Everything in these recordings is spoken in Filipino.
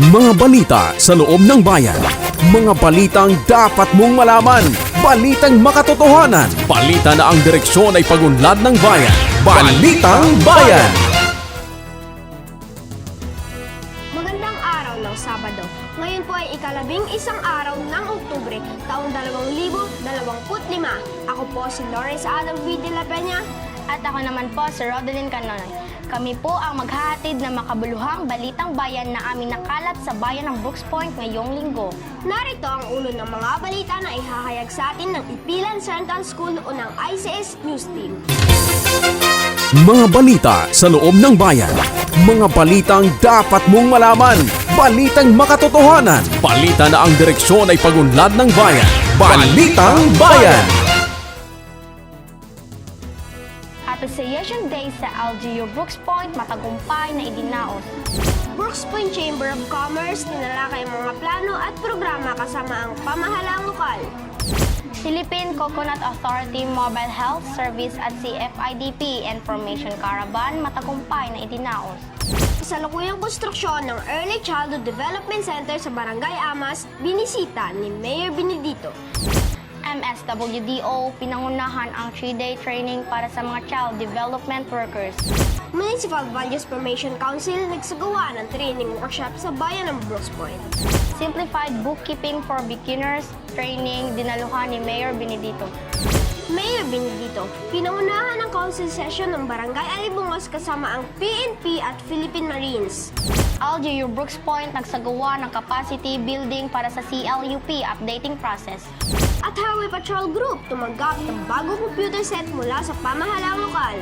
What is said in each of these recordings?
Mga balita sa loob ng bayan. Mga balitang dapat mong malaman. Balitang makatotohanan. Balita na ang direksyon ay pagunlad ng bayan. Balitang Bayan! Magandang araw ng Sabado. Ngayon po ay ikalabing isang araw ng Oktubre, taong 2025. Ako po si Lawrence Adam V. de la Peña. At ako naman po si Rodeline Canonoy. Kami po ang maghahatid ng makabuluhang balitang bayan na aming nakalat sa bayan ng Brooks Point ngayong linggo. Narito ang ulo ng mga balita na ihahayag sa atin ng Ipilan Central School o ng ICS News Team. Mga balita sa loob ng bayan. Mga balitang dapat mong malaman. Balitang makatotohanan. Balita na ang direksyon ay pagunlad ng bayan. Balitang Bayan! Appreciation sa LGU Brooks Point matagumpay na idinaos. Brooks Point Chamber of Commerce tinalakay ang mga plano at programa kasama ang pamahalaang lokal. Philippine Coconut Authority Mobile Health Service at CFIDP Information Caravan matagumpay na idinaos. Sa lukuyang konstruksyon ng Early Childhood Development Center sa Barangay Amas, binisita ni Mayor Benedito. MSWDO pinangunahan ang 3-day training para sa mga child development workers. Municipal Values Formation Council nagsagawa ng training workshop sa bayan ng Brooks Point. Simplified Bookkeeping for Beginners training dinaluhan ni Mayor Benedito. Mayor Benedito, pinangunahan ng council session ng Barangay Alibungos kasama ang PNP at Philippine Marines. LGU Brooks Point nagsagawa ng capacity building para sa CLUP updating process. At Highway Patrol Group tumanggap ng bagong computer set mula sa pamahalaang lokal.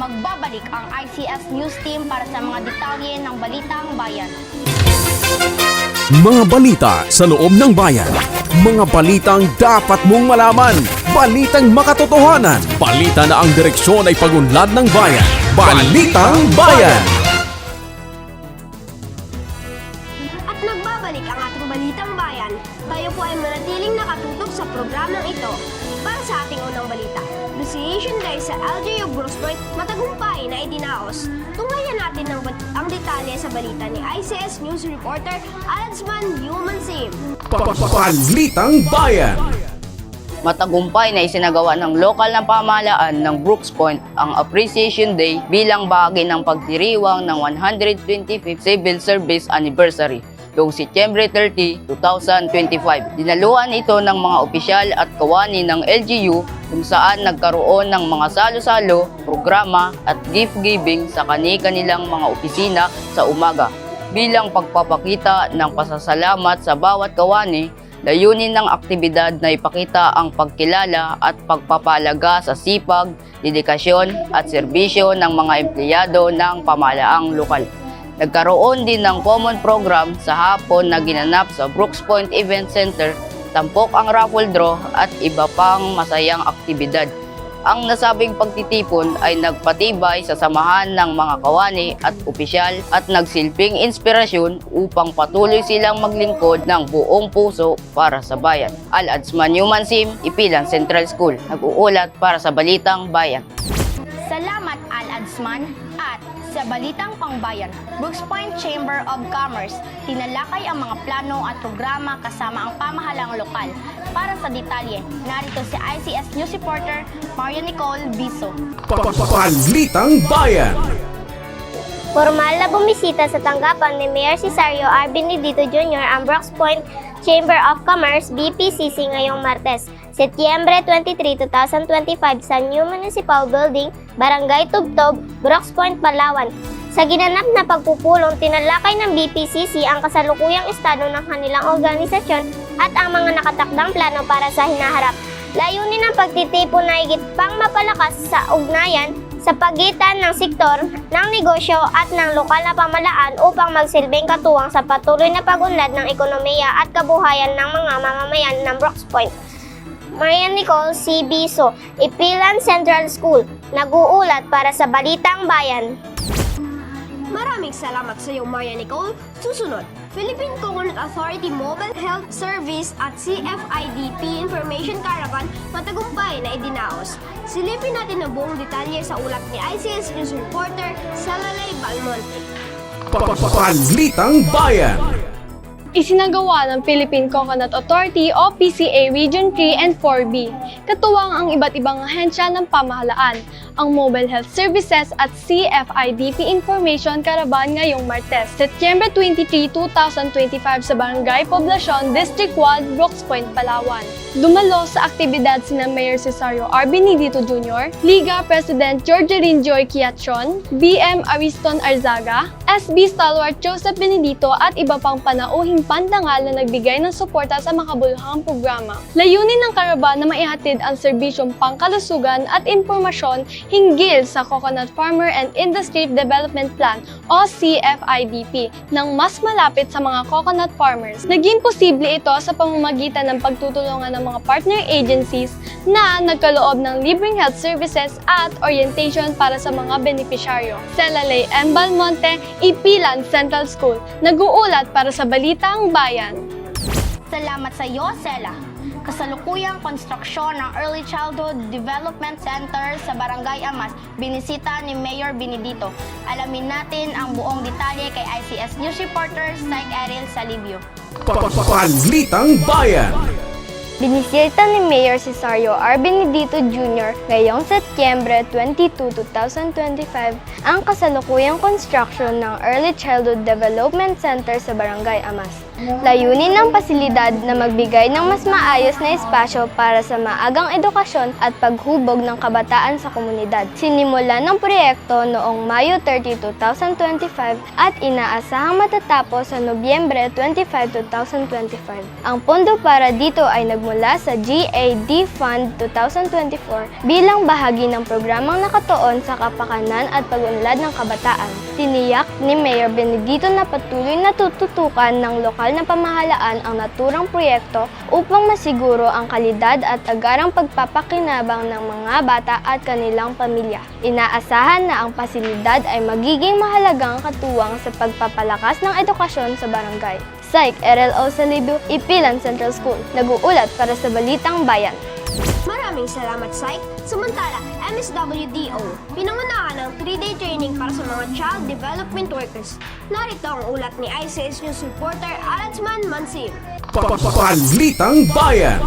Magbabalik ang ICS News Team para sa mga detalye ng Balitang Bayan. Mga balita sa loob ng bayan. Mga balitang dapat mong malaman. Balitang makatotohanan. Balita na ang direksyon ay pagunlad ng bayan. Balitang Bayan! News Reporter Aladsman Human Sim. Balitang Bayan! Matagumpay na isinagawa ng lokal na pamahalaan ng Brooks Point ang Appreciation Day bilang bahagi ng pagdiriwang ng 125th Civil Service Anniversary noong Setyembre 30, 2025. Dinaluhan ito ng mga opisyal at kawani ng LGU kung saan nagkaroon ng mga salo-salo, programa at gift-giving sa kani-kanilang mga opisina sa umaga bilang pagpapakita ng pasasalamat sa bawat kawani Layunin ng aktibidad na ipakita ang pagkilala at pagpapalaga sa sipag, dedikasyon at serbisyo ng mga empleyado ng pamalaang lokal. Nagkaroon din ng common program sa hapon na ginanap sa Brooks Point Event Center, tampok ang raffle draw at iba pang masayang aktibidad. Ang nasabing pagtitipon ay nagpatibay sa samahan ng mga kawani at opisyal at nagsilbing inspirasyon upang patuloy silang maglingkod ng buong puso para sa bayan. Al-Adsman Human Sim, Ipilan Central School, nag-uulat para sa Balitang Bayan. Salamat Al Adsman at sa Balitang Pangbayan, Brooks Point Chamber of Commerce, tinalakay ang mga plano at programa kasama ang pamahalang lokal. Para sa detalye, narito si ICS News Reporter Maria Nicole Biso. Balitang Bayan! Formal na bumisita sa tanggapan ni Mayor Cesario R. Benedito Jr. ang Brooks Point Chamber of Commerce BPCC ngayong Martes, Setyembre 23, 2025 sa New Municipal Building, Barangay Tubtob, Brooks Point, Palawan. Sa ginanap na pagpupulong, tinalakay ng BPCC ang kasalukuyang estado ng kanilang organisasyon at ang mga nakatakdang plano para sa hinaharap. Layunin ng pagtitipon na higit pang mapalakas sa ugnayan sa pagitan ng sektor ng negosyo at ng lokal na pamalaan upang magsilbing katuwang sa patuloy na pagunlad ng ekonomiya at kabuhayan ng mga mamamayan ng Brooks Point. Maria Nicole C. Biso, Ipilan Central School, nag-uulat para sa Balitang Bayan. Maraming salamat sa iyo, Maria Nicole. Susunod, Philippine Coconut Authority Mobile Health Service at CFIDP Information Caravan matagumpay na idinaos. Silipin natin ang buong detalye sa ulat ni ICS News Reporter Salalay Balmonte. Balitang Bayan! Isinagawa ng Philippine Coconut Authority o PCA Region 3 and 4B. Katuwang ang iba't ibang ahensya ng pamahalaan, ang Mobile Health Services at CFIDP Information Caravan ngayong Martes, Setyembre 23, 2025 sa Barangay Poblacion, District 1, Brooks Point, Palawan. Dumalo sa aktibidad sina Mayor Cesario R. Benedito Jr., Liga President Georgeline Joy Quiachon, BM Ariston Arzaga, SB Stalwart Joseph Benedito at iba pang panauhing pandangal na nagbigay ng suporta sa makabuluhang programa. Layunin ng karaban na maihatid ang serbisyong pangkalusugan at impormasyon hinggil sa Coconut Farmer and Industry Development Plan o CFIDP nang mas malapit sa mga coconut farmers. Naging posible ito sa pamamagitan ng pagtutulungan ng mga partner agencies na nagkaloob ng libreng health services at orientation para sa mga benepisyaryo. Celalay M. Balmonte, Ipilan Central School, nag-uulat para sa Balitang Bayan. Salamat sa iyo, Sela. Kasalukuyang konstruksyon ng Early Childhood Development Center sa Barangay Amas, binisita ni Mayor Benedito. Alamin natin ang buong detalye kay ICS News reporter Syke Eril Salibio. Balitang Bayan. Binisita ni Mayor Cesario R. Benedito Jr. ngayong Setyembre 22, 2025 ang kasalukuyang construction ng Early Childhood Development Center sa Barangay Amas. Layunin ng pasilidad na magbigay ng mas maayos na espasyo para sa maagang edukasyon at paghubog ng kabataan sa komunidad. Sinimula ng proyekto noong Mayo 30, 2025 at inaasahang matatapos sa Nobyembre 25, 2025. Ang pondo para dito ay nagmula sa GAD Fund 2024 bilang bahagi ng programang nakatuon sa kapakanan at pag-unlad ng kabataan. Tiniyak ni Mayor Benedito na patuloy na tututukan ng lokal na pamahalaan ang naturang proyekto upang masiguro ang kalidad at agarang pagpapakinabang ng mga bata at kanilang pamilya. Inaasahan na ang pasilidad ay magiging mahalagang katuwang sa pagpapalakas ng edukasyon sa barangay. Psych RLO Salibu, Ipilan Central School, nag-uulat para sa Balitang Bayan. Maraming salamat, Syke. Samantala, MSWDO, pinangunahan ng 3-day training para sa mga child development workers. Narito ang ulat ni ICS News reporter Aladsman Mansim. Balitang Bayan.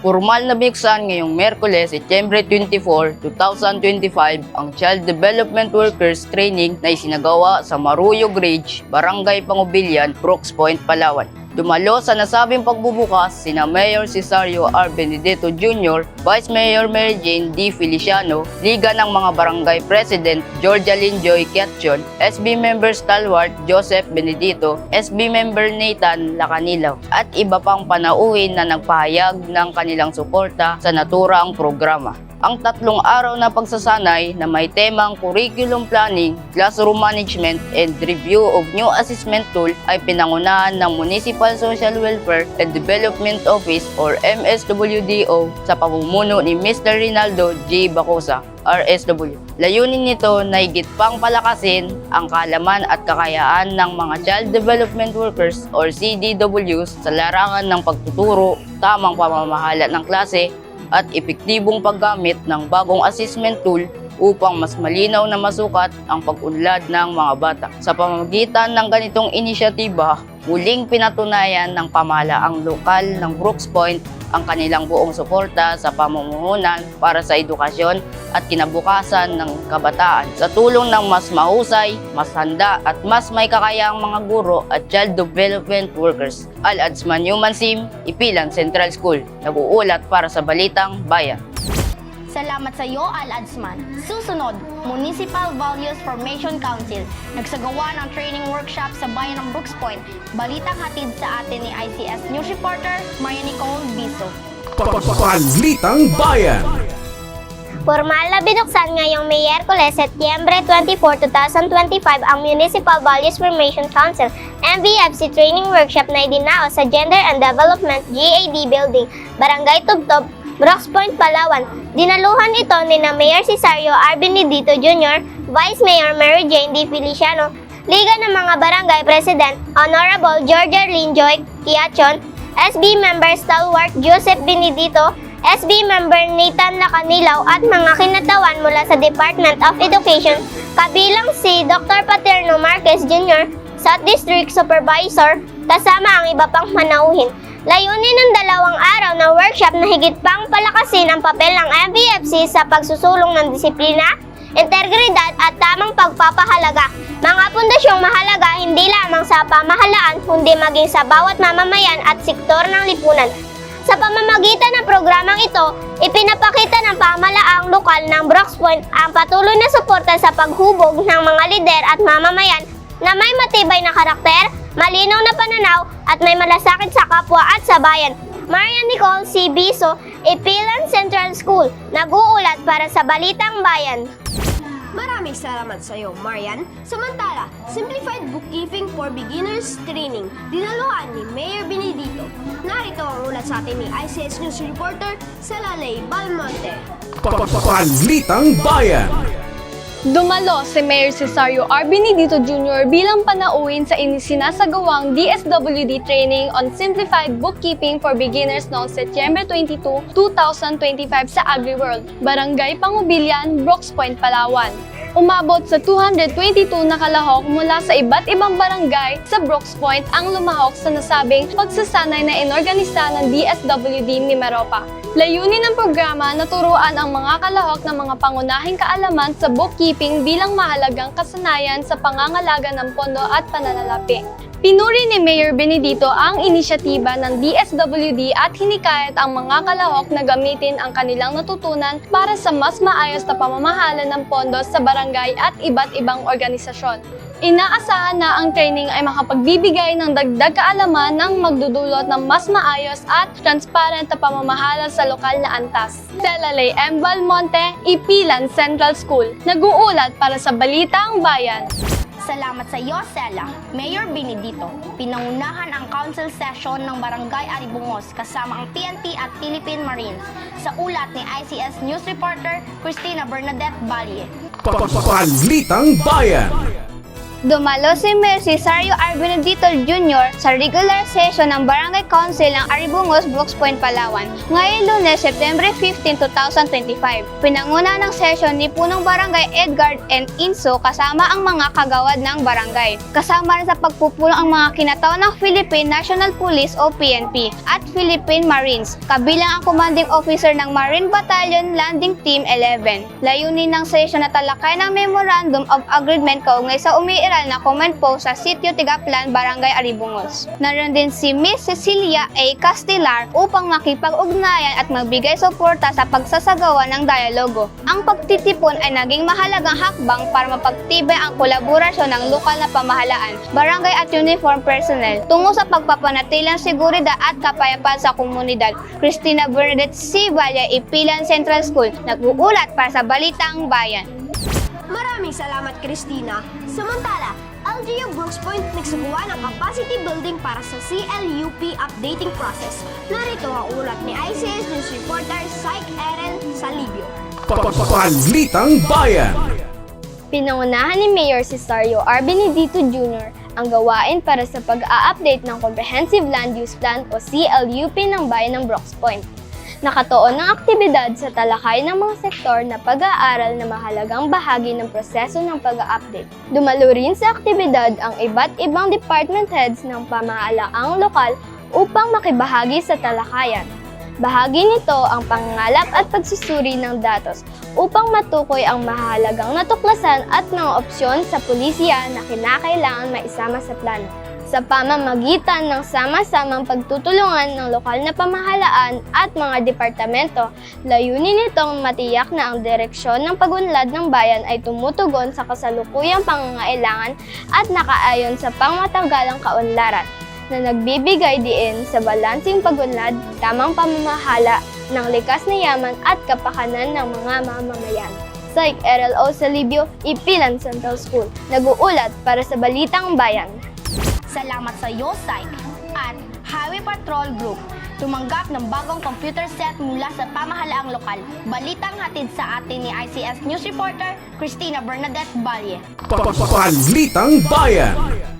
Formal na biksan ngayong Merkules, Setyembre 24, 2025 ang Child Development Workers Training na isinagawa sa Maruyog Ridge, Barangay Pangubilyan, Brooks Point, Palawan. Dumalo sa nasabing pagbubukas sina Mayor Cesario R. Benedito Jr., Vice Mayor Mary Jane D. Feliciano, Liga ng mga Barangay President Georgia Joy Kiatchon, SB Member Stalwart Joseph Benedito, SB Member Nathan Lacanilaw, at iba pang panauhin na nagpahayag ng kanilang suporta sa naturang programa ang tatlong araw na pagsasanay na may temang curriculum planning, classroom management, and review of new assessment tool ay pinangunahan ng Municipal Social Welfare and Development Office or MSWDO sa pamumuno ni Mr. Rinaldo J. Bacosa, RSW. Layunin nito na higit pang palakasin ang kalaman at kakayaan ng mga Child Development Workers or CDWs sa larangan ng pagtuturo, tamang pamamahala ng klase, at epektibong paggamit ng bagong assessment tool upang mas malinaw na masukat ang pag-unlad ng mga bata. Sa pamamagitan ng ganitong inisyatiba, muling pinatunayan ng pamahalaang lokal ng Brooks Point ang kanilang buong suporta sa pamumuhunan para sa edukasyon at kinabukasan ng kabataan sa tulong ng mas mahusay, mas handa at mas may kakayahang mga guro at child development workers. Al Adsman Human Sim, Ipilan Central School, nag-uulat para sa Balitang Bayan. Salamat sa iyo, Al Adsman. Susunod, Municipal Values Formation Council. Nagsagawa ng training workshop sa bayan ng Brooks Point. Balitang hatid sa atin ni ICS News reporter Maria Nicole Biso. Balitang Bayan. Formal na binuksan ngayong Miyerkules, Setyembre 24, 2025 ang Municipal Values Formation Council MVFC Training Workshop na idinao sa Gender and Development GAD Building, Barangay Tubtob, Brooks Point, Palawan. Dinaluhan ito ni na Mayor Cesario R. Benedito Jr., Vice Mayor Mary Jane D. Feliciano, Liga ng mga Barangay President Honorable Georgia Lynn Joy Kiachon, SB Member Stalwart Joseph Benedito, SB member Nathan Lacanilaw at mga kinatawan mula sa Department of Education kabilang si Dr. Paterno Marquez Jr., South District Supervisor, kasama ang iba pang manauhin. Layunin ng dalawang araw na workshop na higit pang palakasin ang papel ng MVFC sa pagsusulong ng disiplina, integridad at tamang pagpapahalaga. Mga pundasyong mahalaga hindi lamang sa pamahalaan kundi maging sa bawat mamamayan at sektor ng lipunan. Sa pamamagitan ng programang ito, ipinapakita ng pamahalaang lokal ng Brooks Point ang patuloy na suporta sa paghubog ng mga lider at mamamayan na may matibay na karakter, malinaw na pananaw at may malasakit sa kapwa at sa bayan. Marian Nicole C. Biso, Ipilan Central School, nag-uulat para sa Balitang Bayan. Maraming salamat sa iyo, Marian. Samantala, Simplified Bookkeeping for Beginners Training, dinaluhan ni Mayor Benedito. Narito ang ulat sa atin ni ICS News Reporter Salalay Balmonte. Balitang Bayan. Dumalo si Mayor Cesario R. Benedito Jr. bilang panauhin sa inisinasagawang DSWD Training on Simplified Bookkeeping for Beginners noong Setyembre 22, 2025 sa AgriWorld, Barangay Pangubilyan, Brooks Point, Palawan. Umabot sa 222 na kalahok mula sa iba't ibang barangay sa Brooks Point ang lumahok sa nasabing pagsasanay na inorganisa ng DSWD Mimaropa. Layunin ng programa na turuan ang mga kalahok ng mga pangunahing kaalaman sa bookkeeping bilang mahalagang kasanayan sa pangangalaga ng pondo at pananalapi. Pinuri ni Mayor Benedito ang inisyatiba ng DSWD at hinikayat ang mga kalahok na gamitin ang kanilang natutunan para sa mas maayos na pamamahala ng pondo sa barangay at iba't ibang organisasyon. Inaasahan na ang training ay makapagbibigay ng dagdag kaalaman ng magdudulot ng mas maayos at transparent na pamamahala sa lokal na antas. Celalay M. Balmonte, Ipilan Central School, nag-uulat para sa Balitang Bayan. Salamat sa iyo, Sela. Mayor Benedito, pinangunahan ang council session ng Barangay Aribungos kasama ang PNP at Philippine Marines. Sa ulat ni ICS News Reporter Christina Bernadette Valle. Balitang Bayan. Dumalo si Mayor Cesario R. Jr. sa regular session ng Barangay Council ng Aribungos, Brooks Point, Palawan. Ngayong lunes, September 15, 2025. Pinanguna ng session ni Punong Barangay Edgar and Inso kasama ang mga kagawad ng barangay. Kasama rin sa pagpupulong ang mga kinataon ng Philippine National Police o PNP at Philippine Marines, kabilang ang commanding officer ng Marine Battalion Landing Team 11. Layunin ng session na talakay ng Memorandum of Agreement kaugnay sa umiiral na comment post sa Sitio Tigaplan, Barangay Aribungos. Naroon din si Miss Cecilia A. Castellar upang makipag-ugnayan at magbigay suporta sa pagsasagawa ng dialogo. Ang pagtitipon ay naging mahalagang hakbang para mapagtibay ang kolaborasyon ng lokal na pamahalaan, barangay at uniform personnel tungo sa pagpapanatilang seguridad at kapayapaan sa komunidad. Christina Bernadette C. Valle, Ipilan Central School, nag-uulat para sa Balitang Bayan. Maraming salamat, Christina. Samantala, LGU Brooks Point nagsagawa ng capacity building para sa CLUP updating process. Narito ang ulat ni ICS News Reporter Syke Eren Salibio. Balitang Bayan. Pinangunahan ni Mayor Cesario R. Benedito Jr. ang gawain para sa pag-a-update ng Comprehensive Land Use Plan o CLUP ng Bayan ng Brooks Point. Nakatuon ng aktibidad sa talakay ng mga sektor na pag-aaral na mahalagang bahagi ng proseso ng pag-a-update. Dumalo rin sa aktibidad ang iba't ibang department heads ng pamahalaan lokal upang makibahagi sa talakayan. Bahagi nito ang pangangalap at pagsusuri ng datos upang matukoy ang mahalagang natuklasan at mga opsyon sa pulisya na kinakailangan maisama sa plano. Sa pamamagitan ng sama-samang pagtutulungan ng lokal na pamahalaan at mga departamento, layunin nitong matiyak na ang direksyon ng pagunlad ng bayan ay tumutugon sa kasalukuyang pangangailangan at nakaayon sa pangmatagalang kaunlaran na nagbibigay diin sa balansing pagunlad, tamang pamamahala ng likas na yaman at kapakanan ng mga mamamayan. Psych RLO Salibio, Ipilan Central School, nag-uulat para sa Balitang Bayan. Salamat sa Psych. At Highway Patrol Group, tumanggap ng bagong computer set mula sa pamahalaang lokal. Balitang hatid sa atin ni ICS News Reporter Christina Bernadette Valle. Balitang Bayan.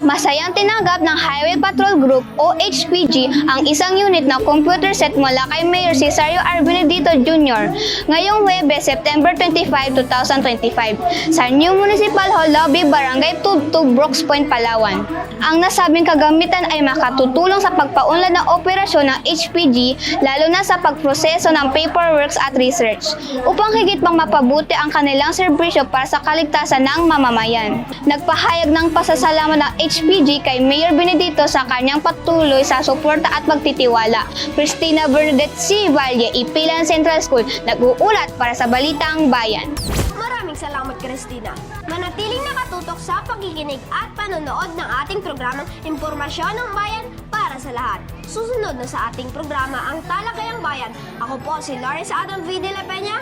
Masayang tinanggap ng Highway Patrol Group o HPG ang isang unit na computer set mula kay Mayor Cesario R. Benedito Jr. ngayong Huwebes, September 25, 2025 sa New Municipal Hall Lobby, Barangay Tubtub, Brooks Point, Palawan. Ang nasabing kagamitan ay makatutulong sa pagpaunlad ng operasyon ng HPG lalo na sa pagproseso ng paperworks at research upang higit pang mapabuti ang kanilang serbisyo para sa kaligtasan ng mamamayan. Nagpahayag ng pasasalamat ng HPG kay Mayor Benedito sa kanyang patuloy sa suporta at pagtitiwala. Christina Bernadette C. Valle, Ipilan Central School, nag-uulat para sa Balitang Bayan. Maraming salamat, Christina. Manatiling nakatutok sa pakikinig at panonood ng ating programang Impormasyon ng Bayan para sa lahat. Susunod na sa ating programa ang Talakayang Bayan. Ako po si Lawrence Adam V. de la Peña.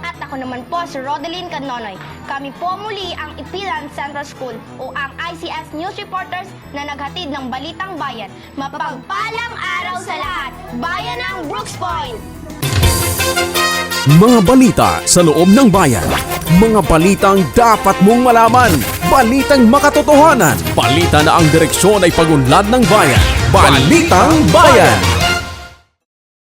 At ako naman po si Rodeline Canonoy. Kami po muli ang Ipilan Central School o ang ICS News Reporters na naghatid ng Balitang Bayan. Mapagpalang araw sa lahat! Bayan ng Brooks Point! Mga balita sa loob ng bayan. Mga balitang dapat mong malaman. Balitang makatotohanan. Balita na ang direksyon ay pagunlad ng bayan. Balitang Bayan!